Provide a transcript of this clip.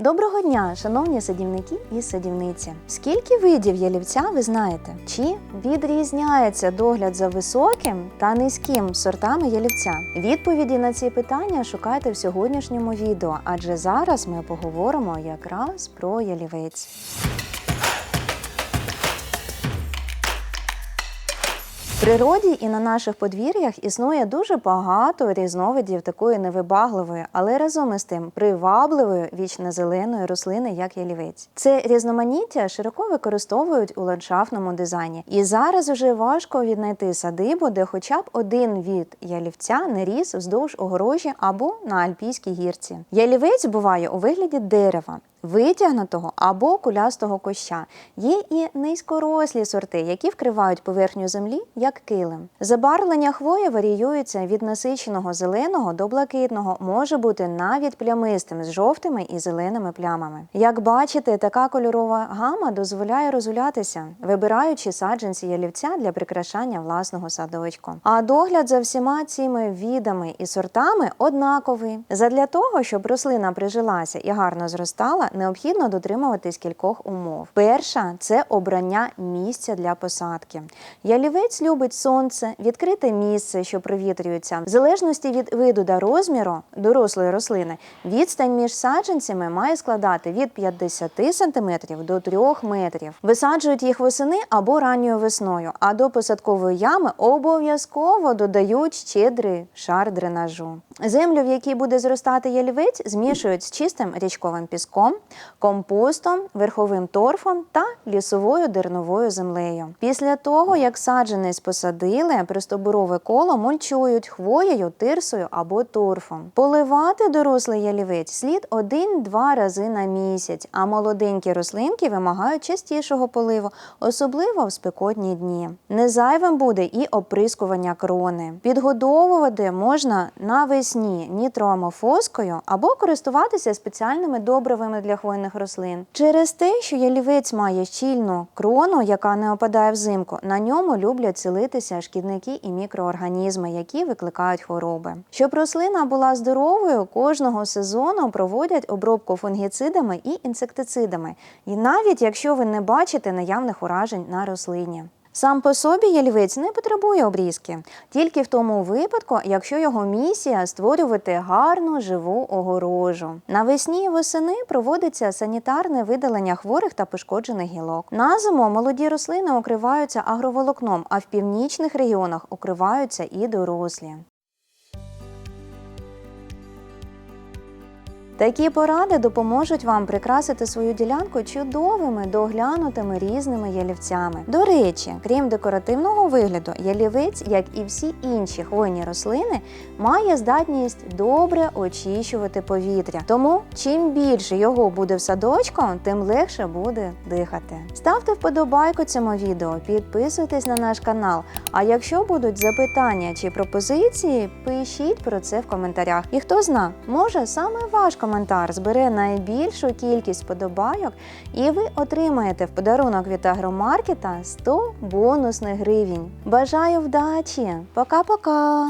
Доброго дня, шановні садівники і садівниці. Скільки видів ялівця ви знаєте? Чи відрізняється догляд за високим та низьким сортами ялівця? Відповіді на ці питання шукайте в сьогоднішньому відео, адже зараз ми поговоримо якраз про ялівець. Природі і на наших подвір'ях існує дуже багато різновидів такої невибагливої, але разом із тим привабливої вічнозеленої рослини, як ялівець. Це різноманіття широко використовують у ландшафтному дизайні. І зараз уже важко віднайти садибу, де хоча б один від ялівця не ріс вздовж огорожі або на альпійській гірці. Ялівець буває у вигляді дерева витягнутого або кулястого куща. Є і низькорослі сорти, які вкривають поверхню землі як килим. Забарвлення хвої варіюється від насиченого зеленого до блакитного, може бути навіть плямистим з жовтими і зеленими плямами. Як бачите, така кольорова гама дозволяє розгулятися, вибираючи саджанці ялівця для прикрашання власного садочку. А догляд за всіма цими відами і сортами однаковий. Задля того, щоб рослина прижилася і гарно зростала, необхідно дотримуватись кількох умов. Перша це обрання місця для посадки. Ялівець любить сонце, відкрите місце, що провітрюється. В залежності від виду та розміру дорослої рослини, відстань між саджанцями має складати від 50 см до 3 метрів. Висаджують їх восени або ранньою весною, а до посадкової ями обов'язково додають щедрий шар дренажу. Землю, в якій буде зростати ялівець, змішують з чистим річковим піском, компостом, верховим торфом та лісовою дерновою землею. Після того, як саджанець посадили, пристобурове коло мульчують хвоєю, тирсою або торфом. Поливати дорослий ялівець слід один-два рази на місяць, а молоденькі рослинки вимагають частішого поливу, особливо в спекотні дні. Незайвим буде і оприскування крони. Підгодовувати можна навесні нітроамофоскою або користуватися спеціальними добривами для хвойних рослин. Через те, що ялівець має щільну крону, яка не опадає взимку, на ньому люблять селитися шкідники і мікроорганізми, які викликають хвороби. Щоб рослина була здоровою, кожного сезону проводять обробку фунгіцидами і інсектицидами, і навіть якщо ви не бачите наявних уражень на рослині. Сам по собі ялівець не потребує обрізки, тільки в тому випадку, якщо його місія створювати гарну живу огорожу. Навесні і восени проводиться санітарне видалення хворих та пошкоджених гілок. На зиму молоді рослини укриваються агроволокном, а в північних регіонах укриваються і дорослі. Такі поради допоможуть вам прикрасити свою ділянку чудовими доглянутими різними ялівцями. До речі, крім декоративного вигляду, ялівець, як і всі інші хвойні рослини, має здатність добре очищувати повітря. Тому чим більше його буде в садочку, тим легше буде дихати. Ставте вподобайку цьому відео, підписуйтесь на наш канал. А якщо будуть запитання чи пропозиції, пишіть про це в коментарях. І хто зна, може саме ваш коментар збере найбільшу кількість вподобайок, і ви отримаєте в подарунок від агромаркета 100 бонусних гривень. Бажаю вдачі! Пока-пока!